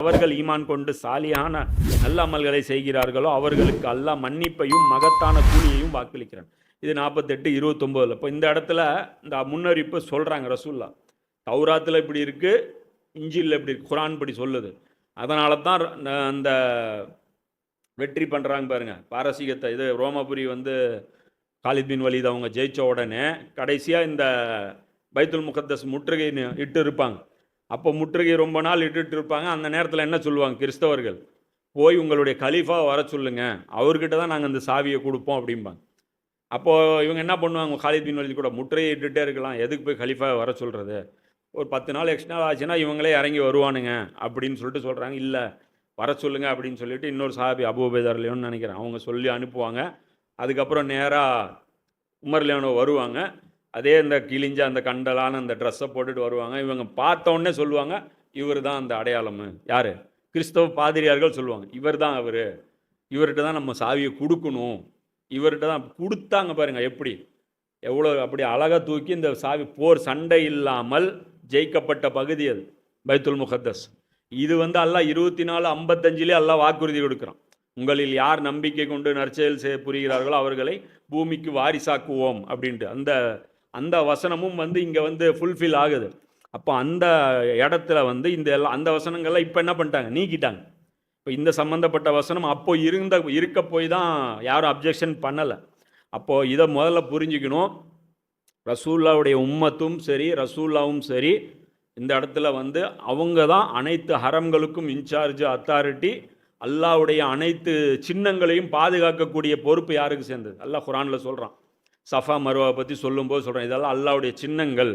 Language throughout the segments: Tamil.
அவர்கள் ஈமான் கொண்டு சாலியான நல்ல அமல்களை செய்கிறார்களோ அவர்களுக்கு அல்லாஹ் மன்னிப்பையும் மகத்தான கூலியையும் வாக்களிக்கிறான். இது நாற்பத்தெட்டு இருபத்தொம்போதில். இப்போ இந்த இடத்துல இந்த முன்னறிப்பு சொல்கிறாங்க ரசூல்லா. தௌராத்தில் இப்படி இருக்குது இஞ்சியில் இப்படி இருக்கு. குரான் இப்படி சொல்லுது. அதனால தான் அந்த வெற்றி பண்ணுறாங்க பாருங்கள் பாரசீகத்தை இது ரோமபுரி வந்து காலித் பின் வலீத் அவங்க ஜெயிச்ச உடனே கடைசியாக இந்த பைத்துல் முகத்தஸ் முற்றுகை இட்டு இருப்பாங்க. அப்போ முற்றுகை ரொம்ப நாள் இட்டுட்டு இருப்பாங்க அந்த நேரத்தில் என்ன சொல்லுவாங்க கிறிஸ்தவர்கள்? போய் உங்களுடைய கலீஃபாக வர சொல்லுங்க. அவர்கிட்ட தான் நாங்கள் இந்த சாவியை கொடுப்போம் அப்படிம்பாங்க. அப்போது இவங்க என்ன பண்ணுவாங்க? காலித் பின் வலீத் கூட முற்றையை இட்டுட்டே இருக்கலாம். எதுக்கு போய் கலீஃபாக வர சொல்கிறது ஒரு பத்து நாள் எக்ஸ்ட்ரா ஆச்சுன்னா இவங்களே இறங்கி வருவானுங்க அப்படின்னு சொல்லிட்டு சொல்கிறாங்க இல்லை வர சொல்லுங்க அப்படின்னு சொல்லிட்டு இன்னொரு சாபி அபுபேதர்லையோன்னு நினைக்கிறேன். அவங்க சொல்லி அனுப்புவாங்க. அதுக்கப்புறம் நேராக உமர்லேனோ வருவாங்க. அதே இந்த கிழிஞ்ச அந்த கண்டலான அந்த ட்ரெஸ்ஸை போட்டுட்டு வருவாங்க. இவங்க பார்த்தோன்னே சொல்லுவாங்க இவர் தான் அந்த அடையாளம் யார்? கிறிஸ்தவ பாதிரியார்கள் சொல்லுவாங்க இவர் தான் அவர். இவர்கிட்ட தான் நம்ம சாவியை கொடுக்கணும். இவர்கிட்ட தான் கொடுத்தாங்க பாருங்கள் எப்படி? எவ்வளோ அப்படி அழகாக தூக்கி இந்த சாவி போர் சண்டை இல்லாமல் ஜெயிக்கப்பட்ட பகுதி அது பைத்துல் முகத்தஸ். இது வந்து எல்லாம் இருபத்தி நாலு ஐம்பத்தஞ்சிலே எல்லாம் வாக்குறுதி கொடுக்குறான். உங்களில் யார் நம்பிக்கை கொண்டு நற்செயல் செய்ய புரிகிறார்களோ அவர்களை பூமிக்கு வாரிசாக்குவோம் அப்படின்ட்டு. அந்த அந்த வசனமும் வந்து இங்கே வந்து ஃபுல்ஃபில் ஆகுது. அப்போ அந்த இடத்துல வந்து இந்த எல்லாம் அந்த வசனங்கள்லாம் இப்போ என்ன பண்ணிட்டாங்க? நீக்கிட்டாங்க. இப்போ இந்த சம்மந்தப்பட்ட வசனம் அப்போ இருந்த இருக்க போய் தான் யாரும் அப்ஜெக்ஷன் பண்ணலை. அப்போது இதை முதல்ல புரிஞ்சுக்கணும். ரசூல்லாவுடைய உம்மத்தும் சரி ரசூல்லாவும் சரி இந்த இடத்துல வந்து அவங்க தான் அனைத்து ஹரம்களுக்கும் இன்சார்ஜ் அத்தாரிட்டி அல்லாவுடைய அனைத்து சின்னங்களையும் பாதுகாக்கக்கூடிய பொறுப்பு யாருக்கு சேர்ந்தது? அல்லாஹ் குரானில் சொல்கிறான் சஃபா மருவாவை பற்றி சொல்லும்போது சொல்கிறேன் இதெல்லாம் அல்லாவுடைய சின்னங்கள்.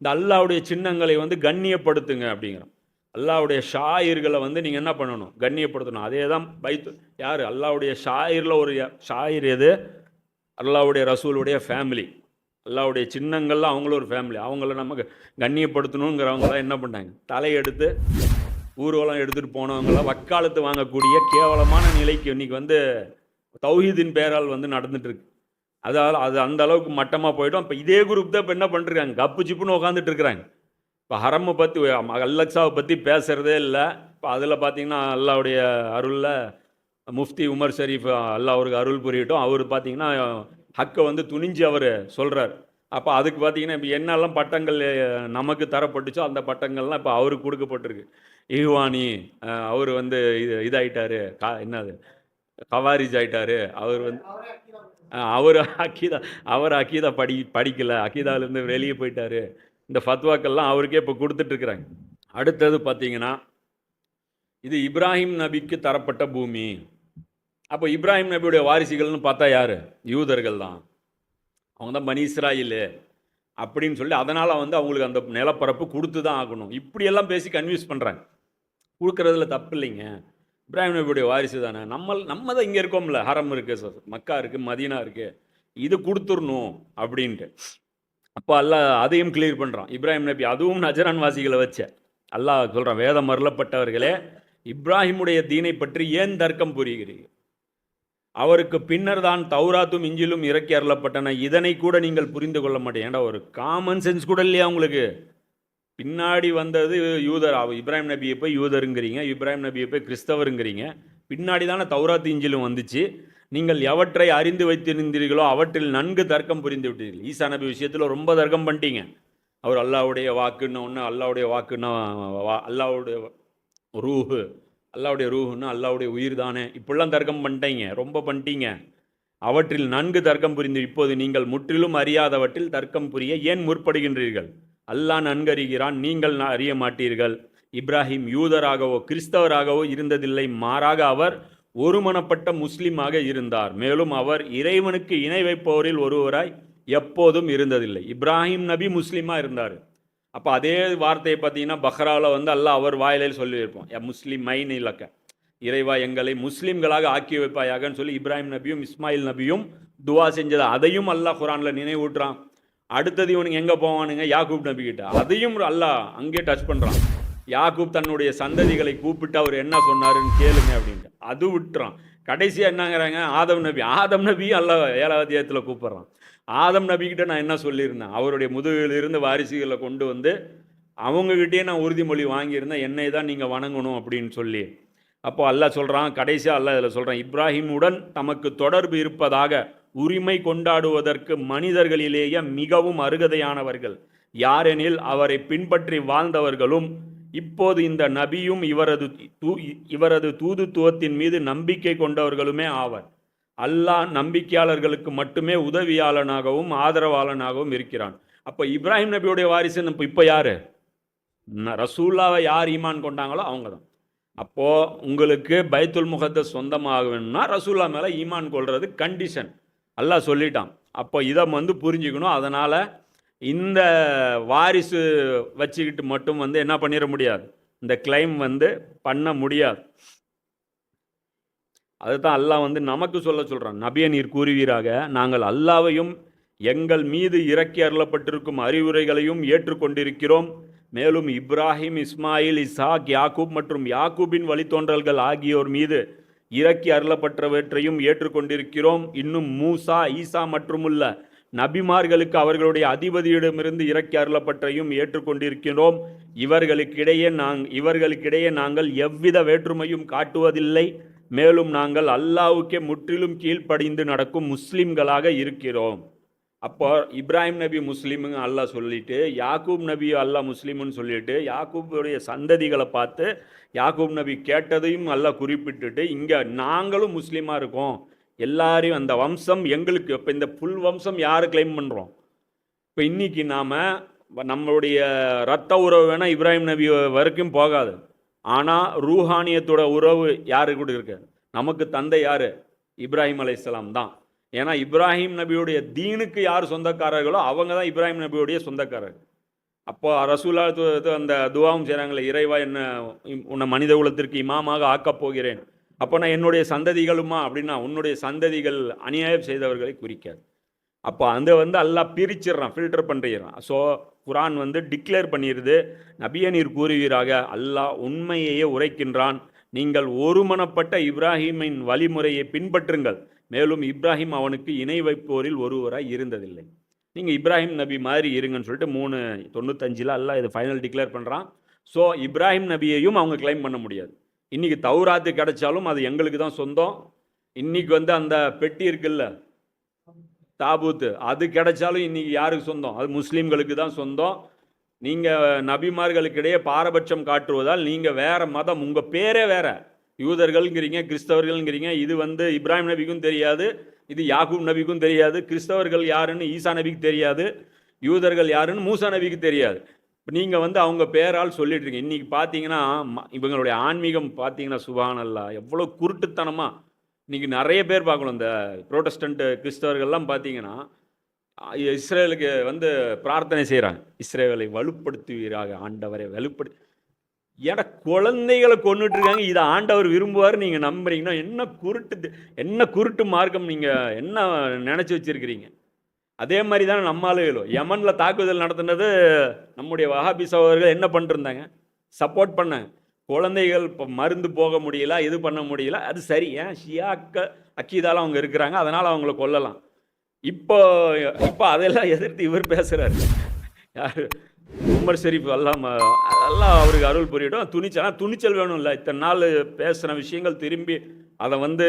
இந்த அல்லாவுடைய சின்னங்களை வந்து கண்ணியப்படுத்துங்க அப்படிங்கிறோம். அல்லாவுடைய ஷாயிர்களை வந்து நீங்கள் என்ன பண்ணணும்? கண்ணியப்படுத்தணும். அதே தான் பைத்து யார்? அல்லாவுடைய ஷாயிரில் ஒரு ஷாயிர் எது? அல்லாவுடைய ரசூலுடைய ஃபேமிலி அல்லாவுடைய சின்னங்கள்லாம் அவங்களும் ஒரு ஃபேமிலி அவங்கள நமக்கு கண்ணியப்படுத்தணுங்கிறவங்களாம் என்ன பண்ணாங்க தலையெடுத்து ஊர்வலம் எடுத்துகிட்டு போனவங்களாம் வக்காலத்து வாங்கக்கூடிய கேவலமான நிலைக்கு இன்னைக்கு வந்து தௌஹீதின் பேரால் வந்து நடந்துட்டு அதால் அது அந்த அளவுக்கு மட்டமாக போயிடும் இப்போ இதே குரூப் தான் இப்போ என்ன பண்ணிருக்காங்க கப்பு சிப்புன்னு உட்காந்துட்டு இருக்கிறாங்க. இப்போ ஹரம்மை பற்றி அல்லக்ஸாவை பற்றி பேசுகிறதே இல்லை. இப்போ அதில் பார்த்தீங்கன்னா அல்லாவுடைய அருளில் முஃப்தி உமர் ஷரீஃப் அல்லா அவருக்கு அருள் புரியட்டும். அவர் பார்த்தீங்கன்னா ஹக்கை வந்து துணிஞ்சு அவர் சொல்கிறார் அப்போ அதுக்கு பார்த்தீங்கன்னா இப்போ என்னெல்லாம் பட்டங்கள் நமக்கு தரப்பட்டுச்சோ அந்த பட்டங்கள்லாம் இப்போ அவருக்கு கொடுக்கப்பட்டிருக்கு. இஹ்வானி அவர் வந்து இது இதாயிட்டாரு. கா என்னது? கவாரிஜ் ஆயிட்டாரு. அவர் வந்து அவர் அக்கீதா அவர் அக்கீதா படி படிக்கலை. அக்கீதாலேருந்து வெளியே போயிட்டாரு. இந்த ஃபத்வாக்கள்லாம் அவருக்கே இப்போ கொடுத்துட்ருக்குறாங்க அடுத்தது பார்த்தீங்கன்னா இது இப்ராஹிம் நபிக்கு தரப்பட்ட பூமி. அப்போ இப்ராஹிம் நபியுடைய வாரிசுகள்னு பார்த்தா யார்? யூதர்கள் தான் அவங்க தான் பனி இஸ்ராயில். அப்படின்னு சொல்லி அதனால் வந்து அவங்களுக்கு அந்த நிலப்பரப்பு கொடுத்து தான் ஆகணும். இப்படியெல்லாம் பேசி கன்வியூஸ் பண்ணுறாங்க கொடுக்குறதுல தப்பு இல்லைங்க. இப்ராஹிம் நபியுடைய வாரிசு தானே. நம்ம நம்ம தான் இங்கே இருக்கோம்ல. ஹரம் இருக்குது மக்கா இருக்குது மதீனா இருக்குது இது கொடுத்துடணும் அப்படின்ட்டு. அப்போ அல்லாஹ் அதையும் கிளியர் பண்ணுறான் இப்ராஹிம் நபி அதுவும் நஜரான் வாசிகளை வச்ச. அல்லாஹ் சொல்கிறான் வேதம் மருளப்பட்டவர்களே இப்ராஹிமுடைய தீனை பற்றி ஏன் தர்க்கம் புரிகிறீர்கள்? அவருக்கு பின்னர் தான் தௌராத்தும் இஞ்சிலும் இறக்கி அருளப்பட்டன. இதனை கூட நீங்கள் புரிந்து கொள்ள மாட்டேன் ஏன்டா ஒரு காமன் சென்ஸ் கூட இல்லையா உங்களுக்கு? பின்னாடி வந்தது யூதர் இப்ராஹிம் நபியை போய் யூதருங்கிறீங்க இப்ராஹிம் நபியை போய் கிறிஸ்தவருங்கிறீங்க. பின்னாடி தானே தௌராத் இஞ்சிலும் வந்துச்சு. நீங்கள் எவற்றை அறிந்து வைத்திருந்தீர்களோ அவற்றில் நன்கு தர்க்கம் புரிந்து விட்டீர்கள். ஈசா நபி விஷயத்தில் ரொம்ப தர்க்கம் பண்ணிட்டீங்க. அவர் அல்லாவுடைய வாக்குன்னு ஒன்று அல்லாவுடைய வாக்குன்னா வா- அல்லாவுடைய ரூஹு அல்லாவுடைய ரூஹுன்னா அல்லாவுடைய உயிர் தானே. இப்படிலாம் தர்க்கம் பண்ணிட்டீங்க ரொம்ப பண்ணிட்டீங்க. அவற்றில் நன்கு தர்க்கம் புரிந்து இப்போது நீங்கள் முற்றிலும் அறியாதவற்றில் தர்க்கம் புரிய ஏன் முற்படுகின்றீர்கள்? அல்லாஹ் நன்கறிகிறான் நீங்கள் அறிய மாட்டீர்கள். இப்ராஹிம் யூதராகவோ கிறிஸ்தவராகவோ இருந்ததில்லை. மாறாக அவர் ஒருமனப்பட்ட முஸ்லிமாக இருந்தார். மேலும் அவர் இறைவனுக்கு இணை வைப்பவரில் ஒருவராய் எப்போதும் இருந்ததில்லை. இப்ராஹிம் நபி முஸ்லீமாக இருந்தார். அப்போ அதே வார்த்தையை பார்த்தீங்கன்னா பஹ்ராவில் வந்து அல்லாஹ் அவர் வாயிலே சொல்லியிருப்போம் எ முஸ்லீம் மைன் இலக்க. இறைவா எங்களை முஸ்லீம்களாக ஆக்கி வைப்பாயாகன்னு சொல்லி இப்ராஹிம் நபியும் இஸ்மாயில் நபியும் துவா செஞ்சது அதையும் அல்லாஹ் குரானில் நினைவூட்டுறான். அடுத்தது இவனுங்க எங்கே போவானுங்க? யாக்கூப் நபி அதையும் அல்லாஹ் அங்கே டச் பண்ணுறான் யாக்கூப் தன்னுடைய சந்ததிகளை கூப்பிட்டு அவர் என்ன சொன்னாருன்னு கேளுங்க அப்படின்ட்டு. அது விட்டுறான். கடைசியாக என்னங்கிறாங்க? ஆதம் நபி. ஆதம் நபி அல்லாஹ் ஏழாவது அத்தியாயத்தில் கூப்பிட்றான். ஆதம் நபிக்கிட்ட நான் என்ன சொல்லியிருந்தேன்? அவருடைய முதுகிலிருந்து வாரிசுகளை கொண்டு வந்து அவங்ககிட்டயே நான் உறுதிமொழி வாங்கியிருந்தேன். என்னை தான் நீங்கள் வணங்கணும் அப்படின்னு சொல்லி. அப்போ அல்லாஹ் சொல்கிறான் கடைசியாக அல்லாஹ் இதில் சொல்கிறான் இப்ராஹிமுடன் தமக்கு தொடர்பு இருப்பதாக உரிமை கொண்டாடுவதற்கு மனிதர்களிலேயே மிகவும் அருகதையானவர்கள். யாரெனில் அவரை பின்பற்றி வாழ்ந்தவர்களும் இப்போது இந்த நபியும் இவரது தூ இவரது தூதுத்துவத்தின் மீது நம்பிக்கை கொண்டவர்களுமே ஆவர். அல்லாஹ் நம்பிக்கையாளர்களுக்கு மட்டுமே உதவியாளனாகவும் ஆதரவாளனாகவும் இருக்கிறான். அப்போ இப்ராஹிம் நபியுடைய வாரிசு இப்போ இப்போ யார்? ரசூல்லாவை யார் ஈமான் கொண்டாங்களோ அவங்க தான் அப்போது உங்களுக்கு பைத்துல் முகத்தை சொந்தமாக வேணும்னா ரசூல்லா மேலே ஈமான் கொள்வது கண்டிஷன் அல்லாஹ் சொல்லிட்டான். அப்போ இதை வந்து புரிஞ்சுக்கணும். அதனால் இந்த வாரிசு வச்சுக்கிட்டு மட்டும் வந்து என்ன பண்ணிட முடியாது. இந்த கிளைம் வந்து பண்ண முடியாது. அதுதான் அல்லாஹ் வந்து நமக்கு சொல்ல சொல்கிறான் நபிய நீர் கூறுவீராக. நாங்கள் அல்லாவையும் எங்கள் மீது இறக்கி அருளப்பட்டிருக்கும் அறிவுரைகளையும் ஏற்றுக்கொண்டிருக்கிறோம். மேலும் இப்ராஹிம் இஸ்மாயில் இசாக் யாக்கூப் மற்றும் யாக்கூபின் வழித்தோன்றல்கள் ஆகியோர் மீது இறக்கி அருளப்பட்டவற்றையும் ஏற்றுக்கொண்டிருக்கிறோம். இன்னும் மூசா ஈசா மற்றுமுள்ள நபிமார்களுக்கு அவர்களுடைய அதிபதியிடமிருந்து இறக்கி அருளப்பட்டையும் ஏற்றுக்கொண்டிருக்கிறோம் இவர்களுக்கிடையே நாங் இவர்களுக்கிடையே நாங்கள் எவ்வித வேற்றுமையும் காட்டுவதில்லை. மேலும் நாங்கள் அல்லாவுக்கே முற்றிலும் கீழ்ப்படிந்து நடக்கும் முஸ்லிம்களாக இருக்கிறோம். அப்போ இப்ராஹிம் நபி முஸ்லீமுங்க அல்லாஹ் சொல்லிட்டு யாக்கூப் நபி அல்லாஹ் முஸ்லீம்னு சொல்லிட்டு யாக்கூபுடைய சந்ததிகளை பார்த்து யாக்கூப் நபி கேட்டதையும் அல்லாஹ் குறிப்பிட்டுட்டு இங்கே நாங்களும் முஸ்லீமாக இருக்கோம். எல்லாரையும் அந்த வம்சம் எங்களுக்கு இப்போ இந்த புல் வம்சம் யார் கிளைம் பண்ணுறோம் இப்போ இன்றைக்கி நாம் நம்மளுடைய ரத்த உறவு வேணால் இப்ராஹிம் நபி வரைக்கும் போகாது. ஆனால் ரூஹானியத்தோட உறவு யாரு கூட இருக்கு? நமக்கு தந்தை யார்? இப்ராஹிம் அலைஹிஸ்ஸலாம் தான். ஏன்னா இப்ராஹிம் நபியுடைய தீனுக்கு யார் சொந்தக்காரர்களோ அவங்க தான் இப்ராஹிம் நபியுடைய சொந்தக்காரர். அப்போ ரசூலா அந்த துவாவும் செய்கிறாங்களே இறைவா என்ன உன்னை மனித குலத்திற்கு இமாமாக ஆக்கப் போகிறேன். அப்போ நான் என்னுடைய சந்ததிகளுமா அப்படின்னா உன்னுடைய சந்ததிகள் அநியாயம் செய்தவர்களை குறிக்காது. அப்போ அந்த வந்து அல்லாஹ் பிரிச்சிடுறான் ஃபில்டர் பண்ணிடுறான் ஸோ குரான் வந்து டிக்ளேர் பண்ணிடுது நபிய நீர் கூறுவீராக அல்லாஹ் உண்மையையே உரைக்கின்றான். நீங்கள் ஒருமனப்பட்ட இப்ராஹிமின் வழிமுறையை பின்பற்றுங்கள். மேலும் இப்ராஹிம் அவனுக்கு இணை வைப்போரில் ஒருவராய் இருந்ததில்லை. நீங்கள் இப்ராஹிம் நபி மாதிரி இருங்கன்னு சொல்லிட்டு மூணு தொண்ணூத்தஞ்சில் அல்ல இது ஃபைனல் டிக்ளேர் பண்ணுறான் ஸோ இப்ராஹிம் நபியையும் அவங்க கிளைம் பண்ண முடியாது. இன்றைக்கி தௌராத்து கிடைச்சாலும் அது எங்களுக்கு தான் சொந்தம். இன்றைக்கி வந்து அந்த பெட்டி இருக்குல்ல தாபூத்து அது கிடைச்சாலும் இன்றைக்கி யாருக்கு சொந்தம்? அது முஸ்லீம்களுக்கு தான் சொந்தம். நீங்கள் நபிமார்களுக்கிடையே பாரபட்சம் காட்டுவதால் நீங்கள் வேறு மதம் உங்கள் பேரே வேறு. யூதர்கள்ங்கிறீங்க கிறிஸ்தவர்கள்ங்கிறீங்க இது வந்து இப்ராஹிம் நபிக்கும் தெரியாது இது யாகூப் நபிக்கும் தெரியாது கிறிஸ்தவர்கள் யாருன்னு ஈசா நபிக்கு தெரியாது யூதர்கள் யாருன்னு மூசா நபிக்கு தெரியாது. இப்போ நீங்கள் வந்து அவங்க பேரால் சொல்லிட்டு இருக்கீங்க பார்த்தீங்கன்னா ம- இவங்களுடைய ஆன்மீகம் பார்த்தீங்கன்னா சுபானல்லா எவ்வளோ குருட்டுத்தனமாக இன்னைக்கு நிறைய பேர் பார்க்கணும். இந்த ப்ரோட்டஸ்டண்ட்டு கிறிஸ்தவர்கள்லாம் பார்த்தீங்கன்னா இஸ்ரேலுக்கு வந்து பிரார்த்தனை செய்கிறாங்க இஸ்ரேலை வலுப்படுத்துவீராக ஆண்டவரை வலுப்படு ஏன்னா குழந்தைகளை கொண்டுட்டு இருக்காங்க இதை ஆண்டவர் விரும்புவார் நீங்கள் நம்புறீங்கன்னா என்ன குருட்டு தி- என்ன குருட்டு மார்க்கம் நீங்கள் என்ன நினச்சி வச்சிருக்கிறீங்க? அதே மாதிரி தானே நம்ம ஆளுகளும் யமனில் தாக்குதல் நடத்தினது நம்முடைய வஹாபி சகோதரர்கள் என்ன பண்ணிருந்தாங்க? சப்போர்ட் பண்ணாங்க. குழந்தைகள் இப்போ மருந்து போக முடியல இது பண்ண முடியல அது சரி. ஏன் ஷியாக்க அக்கீதால அவங்க இருக்கிறாங்க அதனால் அவங்கள கொல்லலாம். இப்போ இப்போ அதெல்லாம் எதிர்த்து இவர் பேசுகிறாரு யார்? உமர் ஷெரீஃப் எல்லாம் எல்லாம் அவருக்கு அருள் புரியட்டும். துணிச்சல் ஆனால் துணிச்சல் வேணும்ல. இத்தனை நாள் பேசின விஷயங்கள் திரும்பி அதை வந்து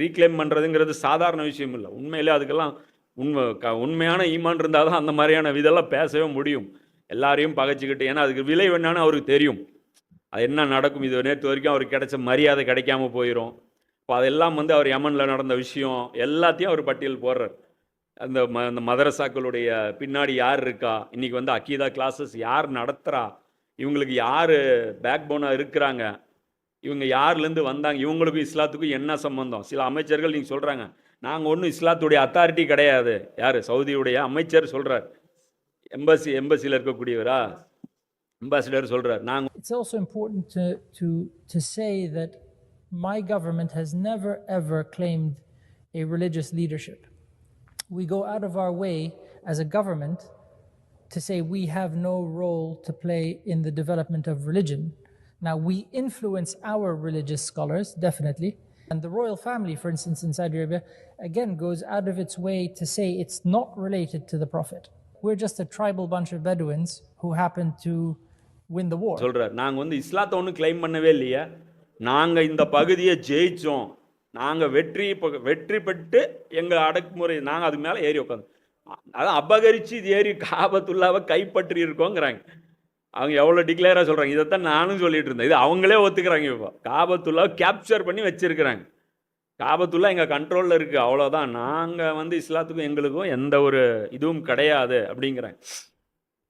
ரீக்ளைம் பண்ணுறதுங்கிறது சாதாரண விஷயம் இல்லை. உண்மையிலே அதுக்கெல்லாம் உண்மை க உண்மையான ஈமான் இருந்தால் தான் அந்த மாதிரியான இதெல்லாம் பேசவே முடியும். எல்லாரையும் பகைச்சிக்கிட்டு ஏன்னா அதுக்கு விலை வேணான்னு அவருக்கு தெரியும். அது என்ன நடக்கும்? இது நேற்று வரைக்கும் அவருக்கு கிடைச்ச மரியாதை கிடைக்காம போயிடும் இப்போ அதெல்லாம் வந்து அவர் யமனில் நடந்த விஷயம் எல்லாத்தையும் அவர் பட்டியல் போடுறார். அந்த ம அந்த மதரசாக்களுடைய பின்னாடி யார் இருக்கா? இன்றைக்கி வந்து அக்கீதா கிளாஸஸ் யார் நடத்துகிறா இவங்களுக்கு யார் பேக் போனாக இருக்கிறாங்க? இவங்க யார்லேருந்து வந்தாங்க? இவங்களுக்கும் இஸ்லாத்துக்கும் என்ன சம்பந்தம்? சில அமைச்சர்கள் நீங்கள் சொல்கிறாங்க நாங்கள் ஒன்றும் இஸ்லாத்துடைய அத்தாரிட்டி கிடையாது. யார்? சவுதியுடைய அமைச்சர் சொல்கிறார் எம்பசி எம்பசியில் இருக்கக்கூடியவரா? அம்பாசிடர் சொல்கிறார் நாங்கள் it's also important to to to say that my government has never ever claimed a religious leadership We go out of our way as a government to say we have no role to play in the development of religion. Now, we influence our religious scholars, definitely. And the royal family, for instance, in Saudi Arabia, again goes out of its way to say it's not related to the Prophet. we're just a tribal bunch of Bedouins who happened to win the war. சொல்றார் நாங்க வந்து இஸ்லாத்தை ஒன்றும் கிளைம் பண்ணவே இல்லையா நாங்க இந்த பகுதியை ஜெயிச்சோம் நாங்கள் வெற்றி இப்போ வெற்றி பெற்று எங்கள் அடக்குமுறை நாங்கள் அதுக்கு மேலே ஏறி உட்காந்து அதான் அபகரித்து இது ஏறி காபத்துள்ளாவை கைப்பற்றி இருக்கோங்கிறாங்க அவங்க எவ்வளோ டிக்ளேராக சொல்கிறாங்க இதைத்தான் நானும் சொல்லிட்டு இருந்தேன். இது அவங்களே ஒத்துக்கிறாங்க இப்போ. காபத்துள்ளாவை கேப்சர் பண்ணி வச்சிருக்கிறாங்க. காபத்துள்ளா எங்கள் கண்ட்ரோலில் இருக்குது அவ்வளோதான் நாங்கள் வந்து இஸ்லாத்துக்கும் எங்களுக்கும் எந்த ஒரு இதுவும் கிடையாது அப்படிங்கிறாங்க.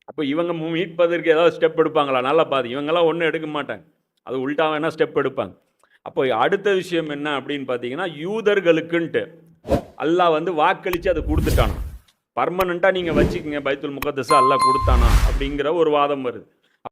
அப்போ இவங்க மீட்பதற்கு ஏதாவது ஸ்டெப் எடுப்பாங்களா? நல்லா பாதி இவங்கெல்லாம் ஒன்றும் எடுக்க மாட்டாங்க. அது உள்டா வேணால் ஸ்டெப் எடுப்பாங்க. அப்போ அடுத்த விஷயம் என்ன அப்படின்னு பார்த்தீங்கன்னா யூதர்களுக்குன்ட்டு. அல்லாஹ் வந்து வாக்களித்து அதை கொடுத்துட்டானா பர்மனண்ட்டாக நீங்கள் வச்சுக்கோங்க பைத்துல் முகத்தசா அல்லாஹ் கொடுத்தானா அப்படிங்கிற ஒரு வாதம் வருது.